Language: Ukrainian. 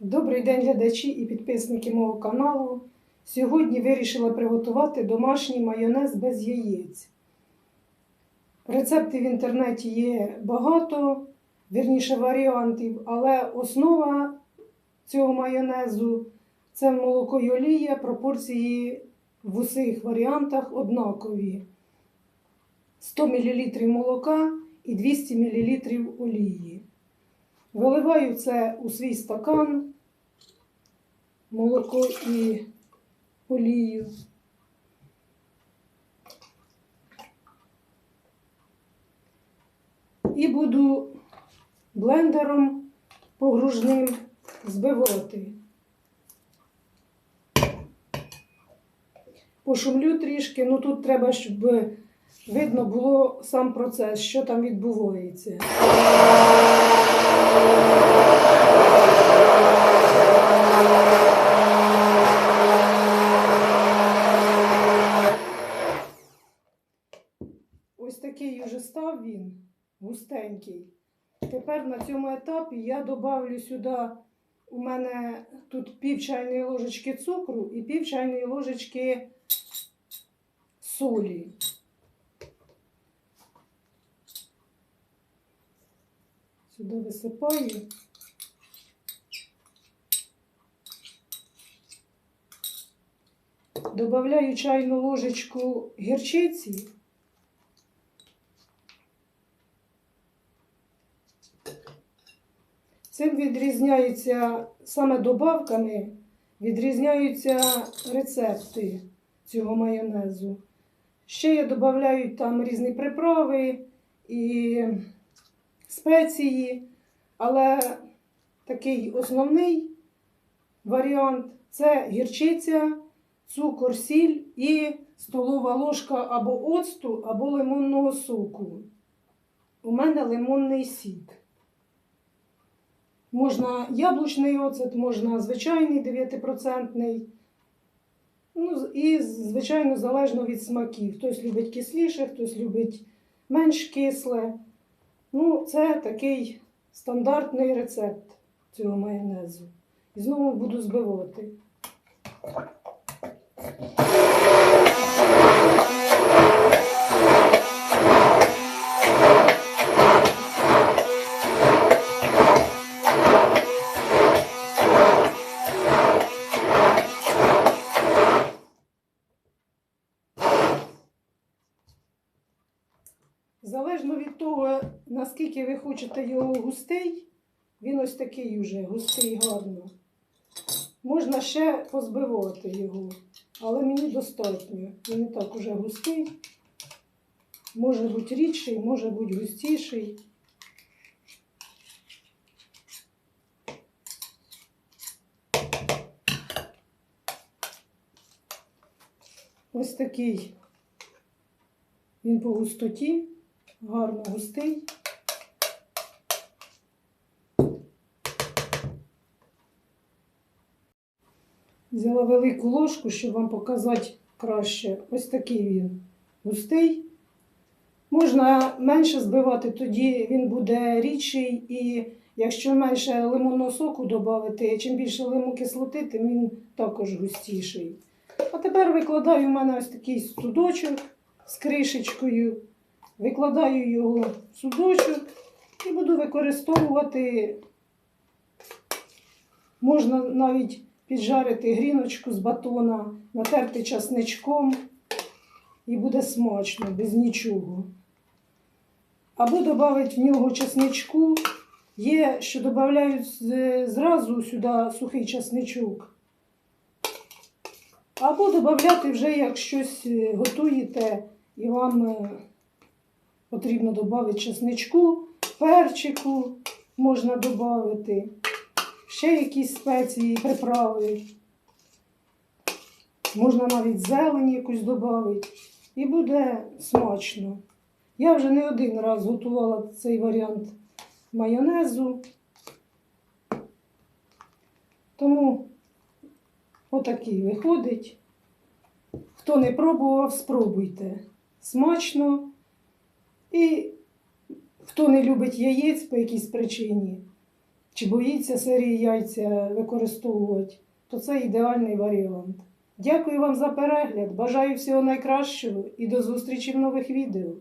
Добрий день, глядачі і підписники мого каналу. Сьогодні вирішила приготувати домашній майонез без яєць. Рецептів в інтернеті є багато, вірніше варіантів, але основа цього майонезу це молоко й олія, пропорції в усіх варіантах однакові. 100 мл молока і 200 мл олії. Виливаю це у свій стакан, молоко і олію. І буду блендером погружним збивати. Пошумлю трішки, ну тут треба, щоб видно було сам процес, що там відбувається. Ось такий уже став він, густенький. Тепер на цьому етапі я добавлю сюди, у мене тут пів чайної ложечки цукру і пів чайної ложечки солі. Сюди висипаю. Добавляю чайну ложечку гірчиці. Цим відрізняються саме добавками, відрізняються рецепти цього майонезу. Ще я додаю там різні приправи і спеції, але такий основний варіант це гірчиця, цукор, сіль і столова ложка або оцту, або лимонного соку. У мене лимонний сік. Можна яблучний оцет, можна звичайний 9%. Ну, і, звичайно, залежно від смаків. Хтось любить кисліше, хтось любить менш кисле. Ну, це такий стандартний рецепт цього майонезу. І знову буду збивати. Залежно від того, наскільки ви хочете його густий, він ось такий уже густий гарно. Можна ще позбивати його, але мені достатньо. Він і так уже густий. Може бути рідший, може бути густіший. Ось такий він по густоті, гарно густий. Взяла велику ложку, щоб вам показати краще. Ось такий він густий. Можна менше збивати, тоді він буде рідший. І якщо менше лимонного соку додати, чим більше лиму кислоти, тим він також густіший. А тепер викладаю в мене ось такий судочок з кришечкою. Викладаю його в судочок і буду використовувати. Можна навіть піджарити гріночку з батона, натерти часничком і буде смачно, без нічого. Або додати в нього часничку. Є, що додають зразу сюди сухий часничок. Або додати вже, як щось е, готуєте і вам е, потрібно додати чесничку, перчику можна додати, ще якісь спеції, приправи. Можна навіть зелень якусь додати. І буде смачно. Я вже не один раз готувала цей варіант майонезу. Тому отакий виходить. Хто не пробував, спробуйте. Смачно. І хто не любить яєць по якійсь причині, чи боїться сирі яйця використовувати, то це ідеальний варіант. Дякую вам за перегляд, бажаю всього найкращого і до зустрічі в нових відео.